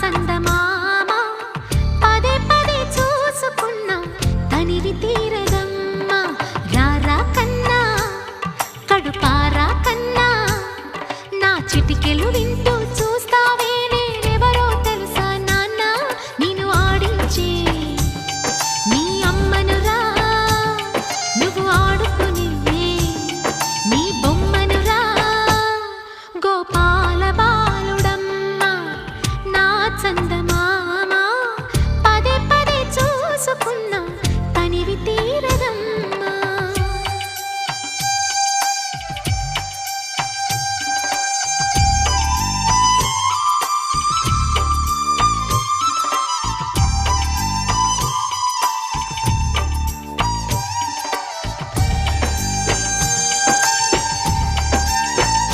చందమామ. పదే పదే చూసుకున్నా తనివి తీరు गोपाल